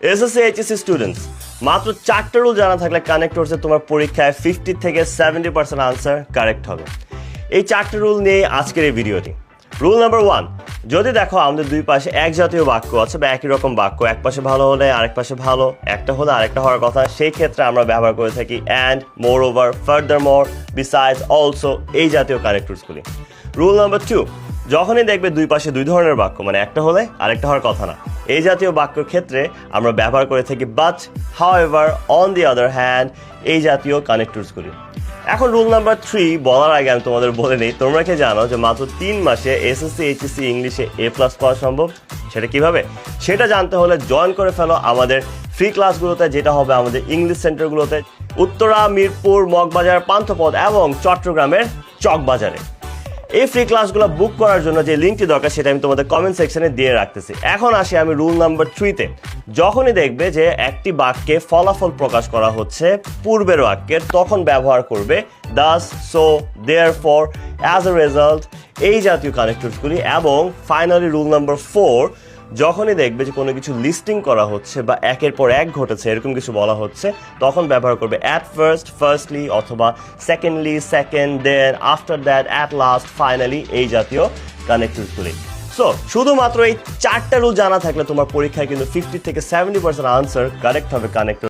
SSC HSC students মাত্র চারটে rule জানা থাকলে কানেক্টরসে তোমার পরীক্ষায় ফিফটি থেকে সেভেন্টি পার্সেন্ট আনসার কারেক্ট হবে। এই চারটে রুল নিয়ে আজকের এই ভিডিওটি রুল নাম্বার ওয়ান যদি দেখো আমাদের দুই পাশে এক জাতীয় বাক্য আছে বা একই রকম বাক্য, এক পাশে ভালো হলে আরেক পাশে ভালো, একটা হলে আরেকটা হওয়ার কথা, সেই ক্ষেত্রে আমরা ব্যবহার করে থাকি and moreover furthermore besides also এই জাতীয় কানেক্টরসগুলি রুল নাম্বার টু যখনই দেখবে দুই পাশে দুই ধরনের বাক্য মানে একটা হলে আরেকটা হওয়ার কথা না। এই জাতীয় বাক্যের ক্ষেত্রে আমরা ব্যবহার করে থাকি but however on the other hand এই জাতীয় কানেক্টরসগুলি এখন রুল নাম্বার থ্রি বলার আগে আমি তোমাদের বলে নিই, তোমরা কি জানো যে মাত্র তিন মাসে এসএসসি এইচএসসি ইংলিশে এ প্লাস পাওয়া সম্ভব? সেটা কীভাবে? সেটা জানতে হলে জয়েন করে ফেলো আমাদের ফ্রি ক্লাসগুলোতে যেটা হবে আমাদের ইংলিশ সেন্টারগুলোতে উত্তরা, মিরপুর, মগবাজার, পান্থপথ এবং চট্টগ্রামের চকবাজারে। এই ফ্রি ক্লাসগুলো বুক করার জন্য যে লিঙ্কটি দরকার সেটা আমি তোমাদের কমেন্ট সেকশনে দিয়ে রাখতেছি। এখন আসি আমি রুল নাম্বার থ্রিতে যখনই দেখবে যে একটি বাক্যে ফলাফল প্রকাশ করা হচ্ছে পূর্বের বাক্যের তখন ব্যবহার করবে thus so therefore as a result এই জাতীয় কানেক্টরসগুলি এবং ফাইনালি রুল নাম্বার ফোর যখনই দেখবে যে কোনো কিছু লিস্টিং করা হচ্ছে বা একের পর এক ঘটেছে, এরকম কিছু বলা হচ্ছে, তখন ব্যবহার করবে অ্যাট ফার্স্ট ফার্স্টলি অথবা secondly second then after that at last finally এই জাতীয় কানেক্টিভগুলি সো শুধুমাত্র এই চারটা রুল জানা থাকলে তোমার পরীক্ষায় কিন্তু ফিফটি থেকে সেভেন্টি পার্সেন্ট আনসার কারেক্ট হবে কানেক্টর